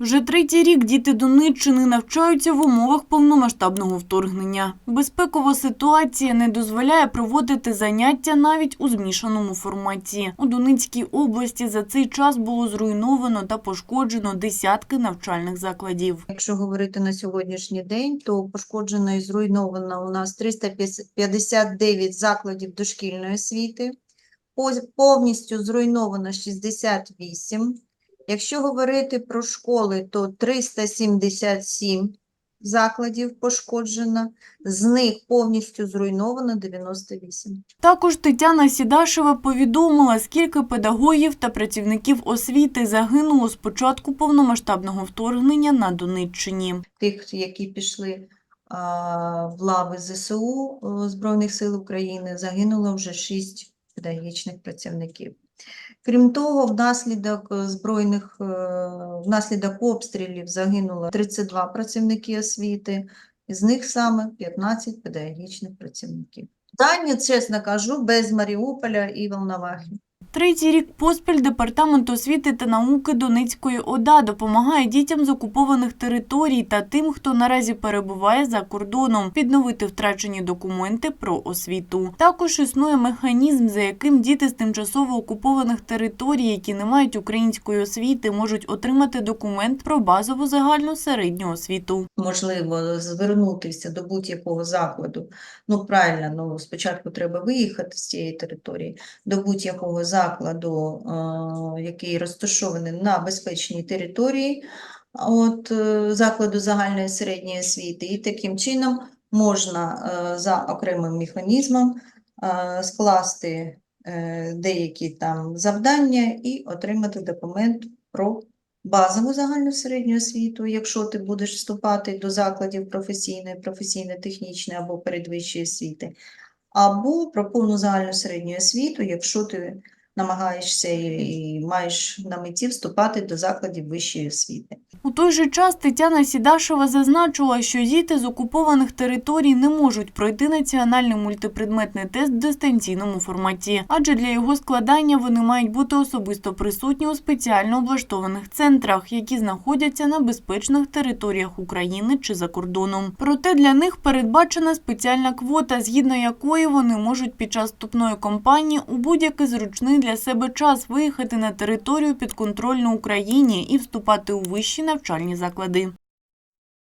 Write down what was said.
Вже третій рік діти Донеччини навчаються в умовах повномасштабного вторгнення. Безпекова ситуація не дозволяє проводити заняття навіть у змішаному форматі. У Донецькій області за цей час було зруйновано та пошкоджено десятки навчальних закладів. Якщо говорити на сьогоднішній день, то пошкоджено і зруйновано у нас 359 закладів дошкільної освіти, Пов- повністю зруйновано 68. Якщо говорити про школи, то 377 закладів пошкоджено, з них повністю зруйновано 98. Також Тетяна Сідашева повідомила, скільки педагогів та працівників освіти загинуло з початку повномасштабного вторгнення на Донеччині. Тих, які пішли в лави ЗСУ Збройних сил України, загинуло вже 6 педагогічних працівників. Крім того, внаслідок е, збройних е, внаслідок обстрілів загинуло 32 працівники освіти, з них саме 15 педагогічних працівників. Дані, чесно кажу, без Маріуполя і Волновахи. Третій рік поспіль Департамент освіти та науки Донецької ОДА допомагає дітям з окупованих територій та тим, хто наразі перебуває за кордоном, відновити втрачені документи про освіту. Також існує механізм, за яким діти з тимчасово окупованих територій, які не мають української освіти, можуть отримати документ про базову загальну середню освіту. можливо звернутися до будь-якого закладу. Ну, правильно, ну, спочатку треба виїхати з цієї території, до будь-якого закладу, е, який розташований на безпечній території, от, е, закладу загальної середньої освіти, і таким чином можна е, за окремим механізмом скласти деякі там завдання і отримати документ про базову загальну середню освіту, якщо ти будеш вступати до закладів професійної, професійно-технічної або передвищої освіти, або про повну загальну середню освіту, якщо ти намагаєшся і, маєш на меті вступати до закладів вищої освіти. У той же час Тетяна Сідашева зазначила, що діти з окупованих територій не можуть пройти національний мультипредметний тест в дистанційному форматі, адже для його складання вони мають бути особисто присутні у спеціально облаштованих центрах, які знаходяться на безпечних територіях України чи за кордоном. Проте для них передбачена спеціальна квота, згідно якої вони можуть під час вступної кампанії у будь-який зручний для себе час виїхати на територію підконтрольну Україні і вступати у вищі навчальні заклади.